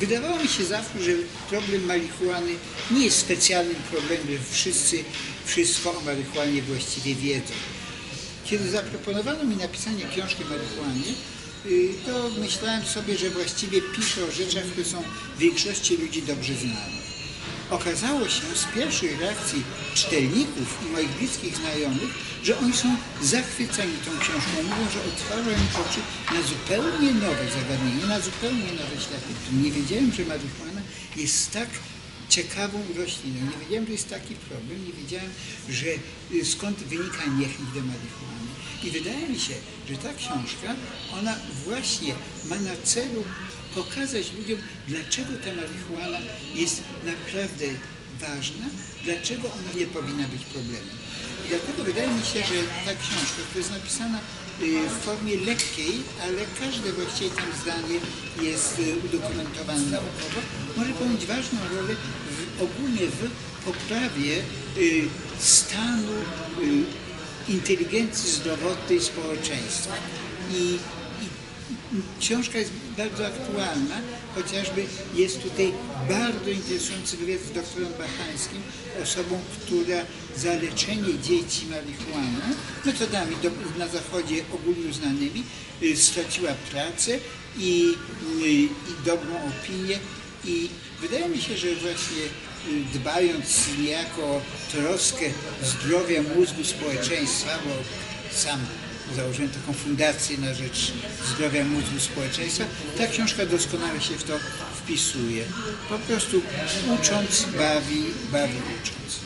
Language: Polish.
wydawało mi się zawsze, że problem marihuany nie jest specjalnym problemem, że wszyscy wszystko o marihuanie właściwie wiedzą. Kiedy zaproponowano mi napisanie książki o marihuanie, y, to myślałem sobie, że właściwie piszę o rzeczach, które są większości ludzi dobrze znane. Okazało się z pierwszych reakcji czytelników i moich bliskich znajomych, że oni są zachwyceni tą książką. Mówią, że otwarła im oczy na zupełnie nowe zagadnienie, na zupełnie nowe światy. Nie wiedziałem, że marihuana jest tak ciekawą rośliną. Nie wiedziałem, że jest taki problem. Nie wiedziałem, że y, skąd wynika niechęć do marihuany. I wydaje mi się, że ta książka, ona właśnie ma na celu pokazać ludziom, dlaczego ta marihuana jest naprawdę ważna, dlaczego ona nie powinna być problemem. I dlatego wydaje mi się, że ta książka, która jest napisana w formie lekkiej, ale każde właściwie tam zdanie jest y, udokumentowane naukowo, może pełnić ważną rolę w, ogólnie w poprawie y, stanu y, inteligencji zdrowotnej społeczeństwa. I książka jest bardzo aktualna, chociażby jest tutaj bardzo interesujący wywiad z doktorem Bachańskim, osobą, która za leczenie dzieci marihuaną, metodami do, na zachodzie ogólnie uznanymi, y, straciła pracę i, y, i dobrą opinię i wydaje mi się, że właśnie y, dbając niejako o troskę zdrowia mózgu społeczeństwa, bo sam założyłem taką fundację na rzecz zdrowia mózgu społeczeństwa, ta książka doskonale się w to wpisuje. Po prostu ucząc, bawi, bawi ucząc.